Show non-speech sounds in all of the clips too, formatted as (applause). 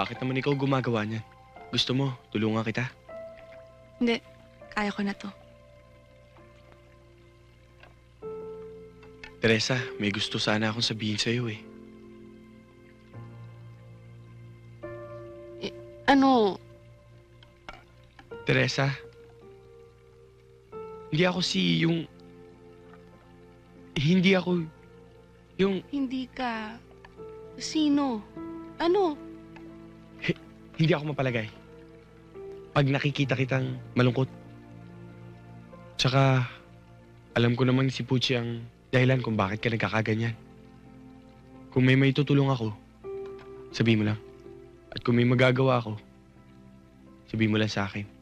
Bakit naman ikaw gumagawa niyan? Gusto mo, tulungan kita? Hindi, kaya ko na to. Teresa, may gusto sana akong sabihin sa'yo eh. Ano? Teresa, hindi ako si yung... Hindi ako yung... Hindi ka... Sino? Ano? Hindi ako mapalagay. Pag nakikita kitang malungkot. Tsaka, alam ko naman si Pucci ang dahilan kung bakit ka nagkakaganyan. Kung may may tutulong ako, sabihin mo lang. At kung may magagawa ako, sabihin mo lang sa akin.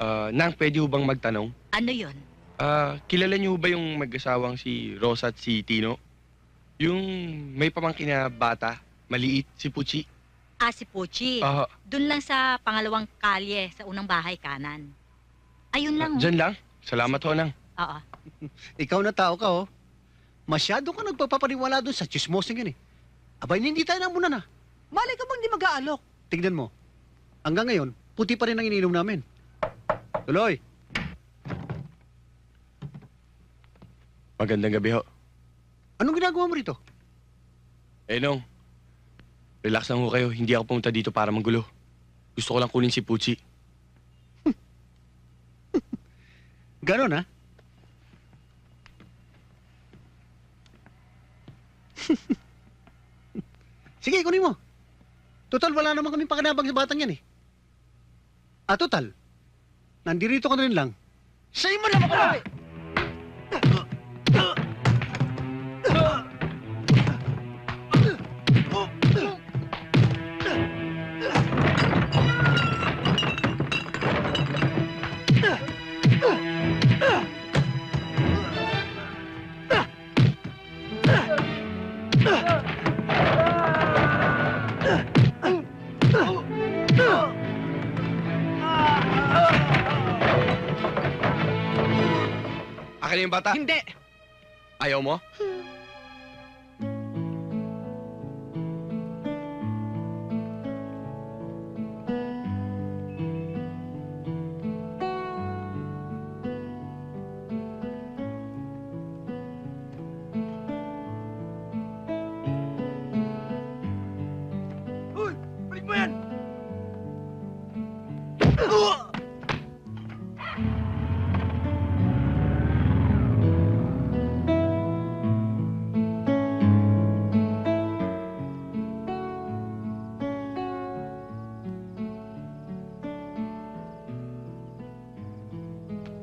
Ah, Nang, pwede ho bang magtanong? Ano yon? Ah, kilala niyo ho ba yung mag-asawang si Rosa at si Tino? Yung may pamangkin na bata, maliit, si Pucci. Ah, si Puchi. Ah, Doon lang sa pangalawang kalye, sa unang bahay kanan. Ayun lang. oh. Diyan lang. Salamat ho, Nang. Oo. (laughs) Ikaw na tao ka, oh. Masyado ka nagpapapaniwala doon sa chismosing yan, eh. Abay, hindi tayo namunan, na. Malay ka bang di mag-aalok? Tignan mo. Hanggang ngayon, puti pa rin ang ininom namin. Tuloy. Magandang gabi ho. Anong ginagawa mo rito? Eh, Nong. Relax lang ho kayo. Hindi ako pumunta dito para manggulo. Gusto ko lang kunin si Pucci. (laughs) Ganon, ha? (laughs) Sige, kunin mo. Total, wala naman kaming pakinabang sa batang yan, eh. Ah, total. Nandirito ka na rin lang. Sa'yo mo naman ka! Yung bata? Hindi! Ayaw mo? Uy!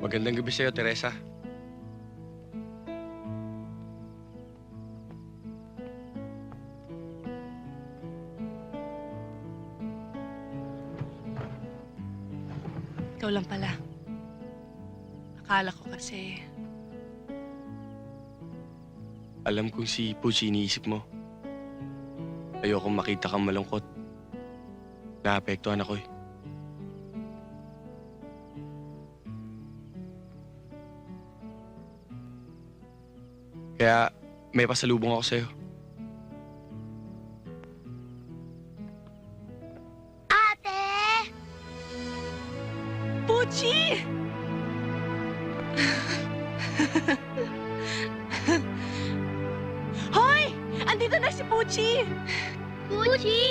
Magandang gabi sa'yo, Teresa. Ikaw lang pala. Akala ko kasi... Alam kong si Pucci iniisip mo. Ayokong makita kang malungkot. Naapektuhan ako eh. Kaya may pasalubong ako sa'yo. Ate! Puchi! Hoy! Andito na si Puchi! Puchi!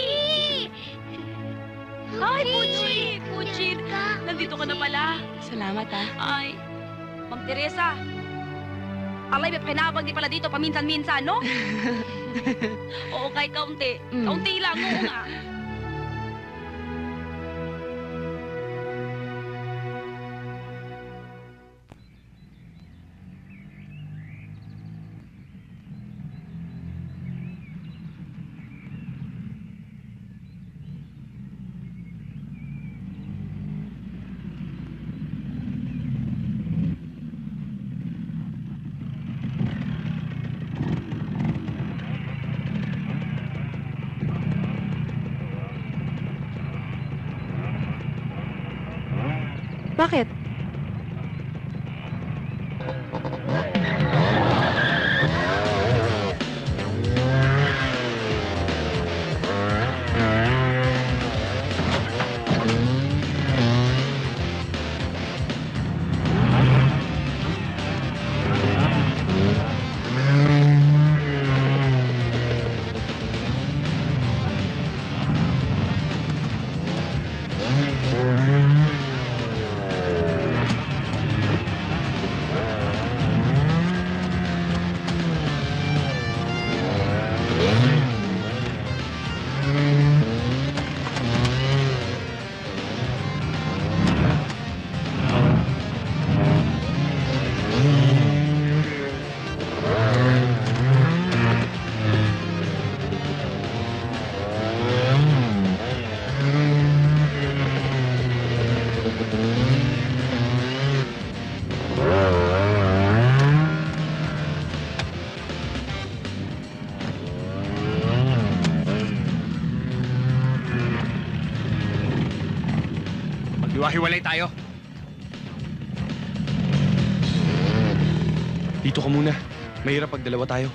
Hi, Puchi! Puchi! Nandito ka na pala. Salamat ah. Ay, Ma'am Teresa, Alay, may pinabag di pala dito paminsan-minsan, no? (laughs) Oo, kahit kaunti. Mm. Kaunti lang, oo nga. (laughs) Maghiwa-hiwalay tayo. Dito ka muna. Mahirap pag dalawa tayo.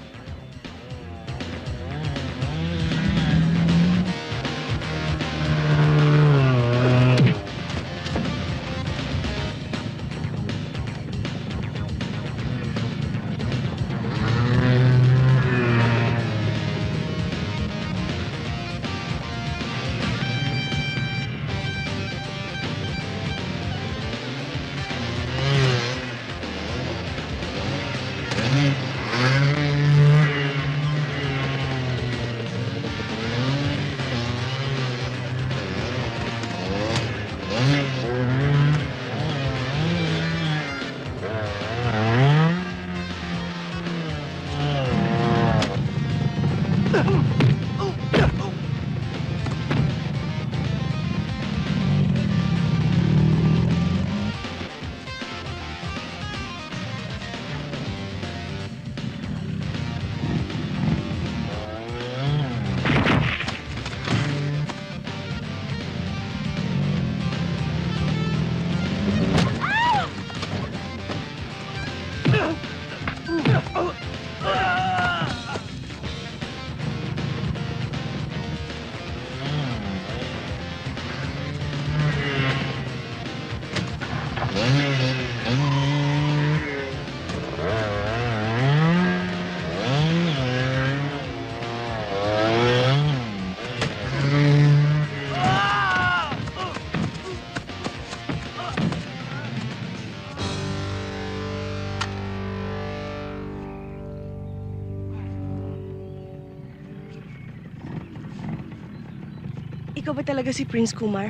Ikaw ba talaga si Prince Kumar?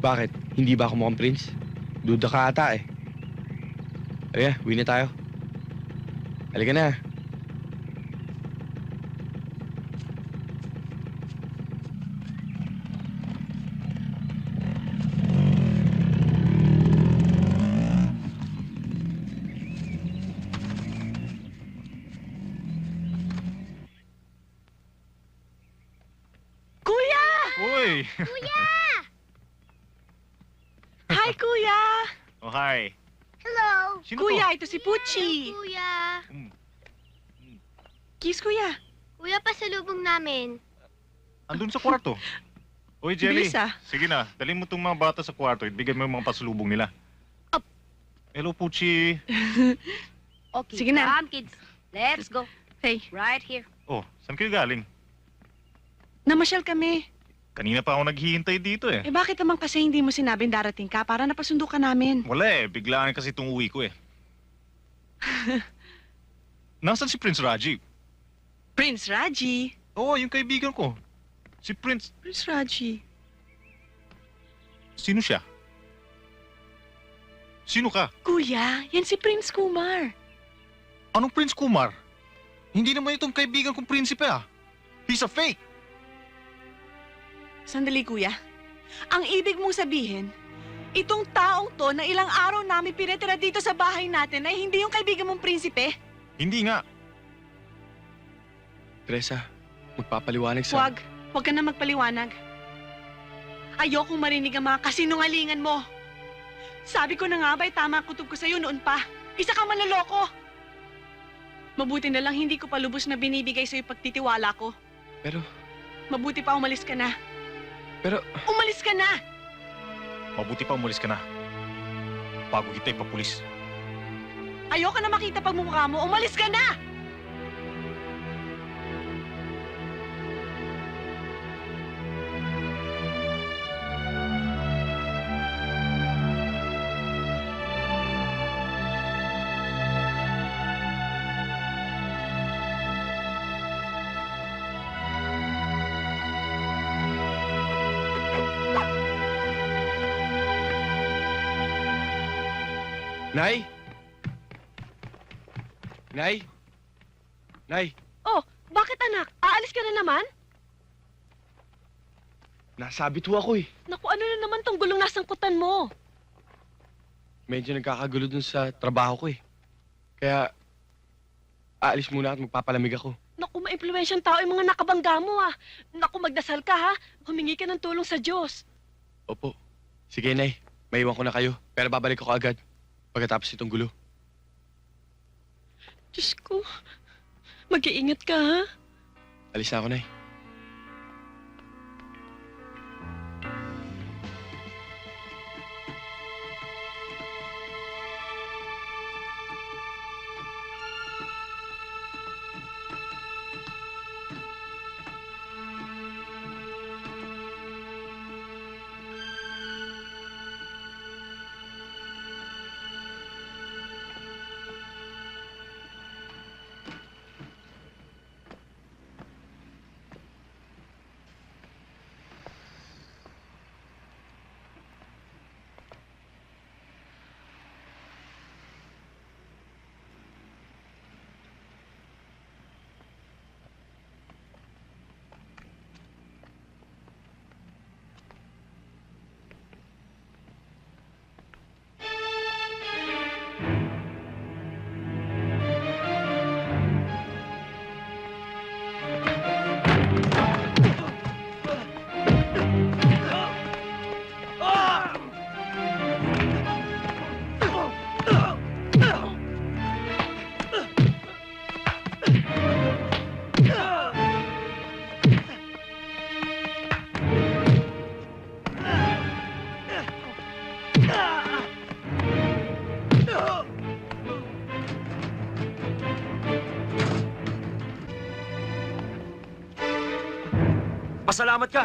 Bakit? Hindi ba ako mukhang prince? Duda ka ata eh. Halika, uwi na tayo. Halika na. Kuya! Uy! (laughs) (laughs) Hi, Kuya! Oh, hi. Hello. Sino Kuya, ito si Pucci. Kuya. Mm. Kiss, Kuya. Kuya, pasalubong namin. to? Andun sa kwarto. (laughs) Uy, Jelly. Bilis, ah. Sige na, dalhin mo tong mga bata sa kwarto. Ibigay mo yung mga pasalubong nila. Up. Hello, Puchi. Okay, Sige na. come, kids. Let's go. Hey, Right here. Oh, saan kayo galing? namasyal kami. Kanina pa ako naghihintay dito eh. Eh bakit naman kasi hindi mo sinabing darating ka para napasundo ka namin? Wala eh, biglaan kasi itong uwi ko eh. (laughs) Nasaan si Prince Raji? Prince Raji. Oo, yung kaibigan ko. Si Prince... Prince Raji. Sino siya? Sino ka? Kuya, yan si Prince Kumar. Anong Prince Kumar? Hindi naman itong kaibigan kong prinsipe ah. He's a fake. Sandali, kuya. Ang ibig mong sabihin, itong taong to na ilang araw namin pinatira dito sa bahay natin ay hindi yung kaibigan mong prinsipe? Hindi nga. Teresa, magpapaliwanag sa... Huwag. Huwag ka na magpaliwanag. Ayokong marinig ang mga kasinungalingan mo. Sabi ko na nga ba'y tama kutob ko sa'yo noon pa. Isa kang manloloko. Mabuti na lang hindi ko pa lubos na binibigay sa'yo pagtitiwala ko. Pero, Mabuti pa umalis ka na. Pero, Umalis ka na! Mabuti pa umalis ka na. Bago kita ipapulis. Ayoko na makita pagmumukha mo. Umalis ka na! Nay! Nay! Nay! Bakit anak? Aalis ka na naman? Nasabit ho ako eh. Naku, ano na naman tong gulong nasangkutan mo? Medyo nagkakagulo dun sa trabaho ko eh. Kaya, aalis muna at magpapalamig ako. Naku, ma-impluensyang tao yung mga nakabangga mo ah. Naku, magdasal ka ha. Humingi ka ng tulong sa Diyos. Opo. Sige, Nay. Maiwan ko na kayo. Pero babalik ako agad. Pagkatapos itong gulo. Diyos ko, mag-iingat ka ha. Alis na ako, Nay. Pasalamat ka!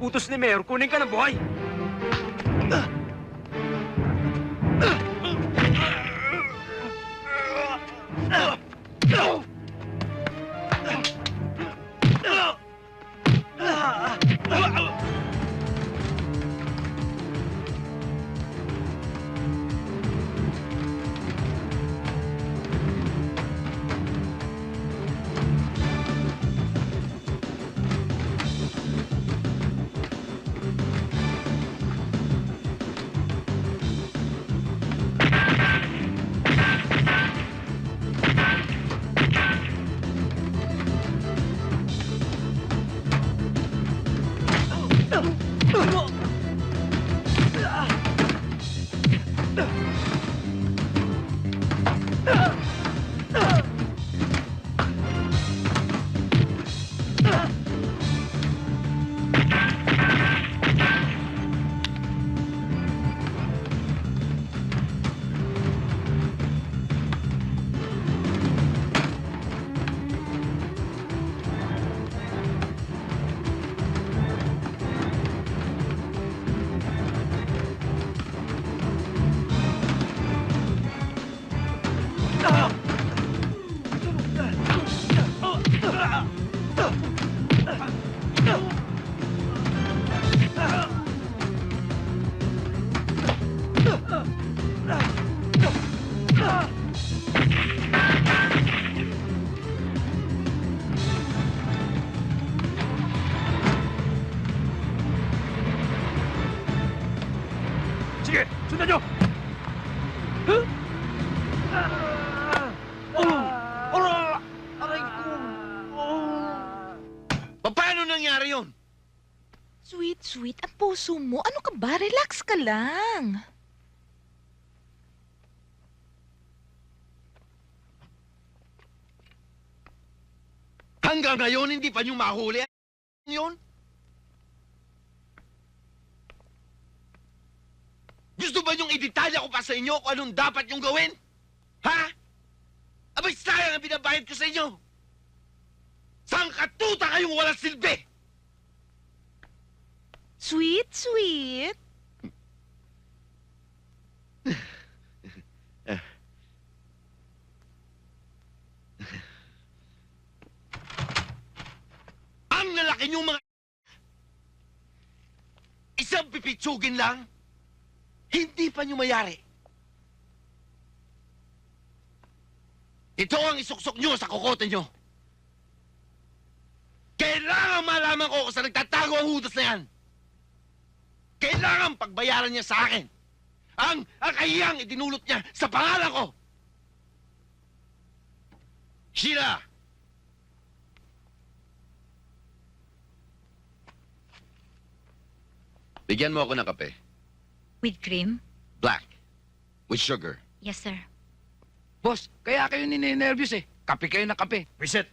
Utos ni Mayor, kunin ka ng buhay! Sige, mo. Ano ka ba? Relax ka lang. Hanggang ngayon, hindi pa niyo mahuli yun? Gusto ba niyong idetalya ko pa sa inyo kung anong dapat niyong gawin? Ha? Abay, sayang ang binabayad ko sa inyo! Saan katuta kayong walang silbi? Sweet, sweet. Ang lalaki niyong mga... Isang pipitsugin lang, hindi pa niyo mayari. Ito ang isuksok niyo sa kokote niyo. Kailangan malaman ko kung saan nagtatago ang hudas na yan. Kailangan pagbayaran niya sa akin. Ang, ang kahiyang idinulot niya sa pangalan ko. Sheila! Bigyan mo ako ng kape. With cream? Black. With sugar. Yes, sir. Boss, kaya kayo ninenervyos eh. Kape kayo na kape. Reset.